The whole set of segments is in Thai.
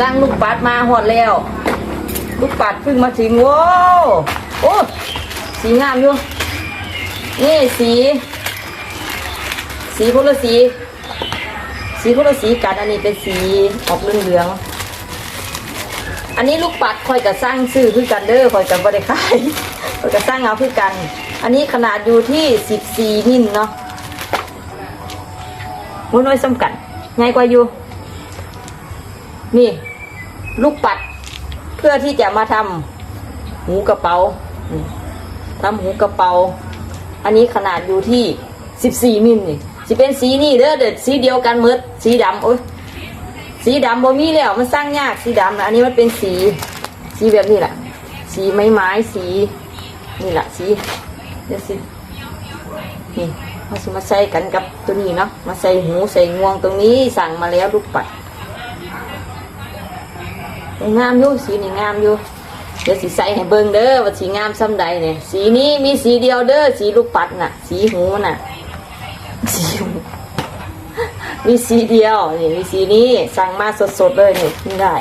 สร้างลูกปัดมาหอดแล้ว ลูกปัดเพิ่งมาถึงโว้โอ้สีงามอยู่ นี่สี สีคนละสี สีคนละสีกันอันนี้เป็นสีออกเหลืองๆอันนี้ลูกปัดคอยกับสร้างซื้อคือกันเด้อคอยกับบริขายคอยกับสร้างเอาคือกัน อันนี้ขนาดอยู่ที่สิบสี่มิลเนาะมุ้น้อยสำกันง่ายกว่าอยู่ นี่ ลูกปัด เพื่อที่จะมาทำหูกระเป๋าทำหูกระเป๋า อันนี้ขนาดอยู่ที่สิบสี่มิลนี่สิเป็นสีนี่เด้อเด็ดสีเดียวกันมืดสีดำโอ้ยสีดำบ่มีแล้วมันสร้างยากสีดำนะอันนี้มันเป็นสี สีแบบนี้แหละสีไม้ไม้สีนี่แหละสีเดี๋ยวสินี่มาสมาใส่กันกับตัวนี้เนาะมาใส่หูใส่งวงตรงนี้สั่งมาแล้วลูกปัด งามอยู่สีนี่งามอยู่เดี๋ยวสีใสให้เบิ่งเด้อว่าสีงามซ้ำใดเนี่ยสีนี้มีสีเดียวเด้อสีลูกปัดน่ะ สีหูมันน่ะ สีหูมีสีเดียวนี่มีสีนี้สั่งมาสดๆเลยนี่นี่ได้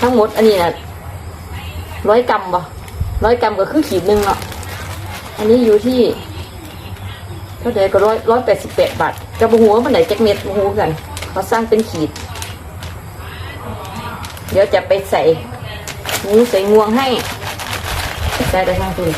ทั้งหมดอันนี้น่ะร้อยกรัมบ่ร้อยกรัมก็คือขีดหนึ่งเนาะอันนี้อยู่ที่เท่าไหร่ก็ร้อยร้อยแปดสิบแปดบาทกระบหัวมันไหนแจักเม็ดบหัวกันเขาสร้างเป็นขีด เดี๋ยวจะไปใส่หมูใส่งวงให้ใส่ได้ทั้งตัว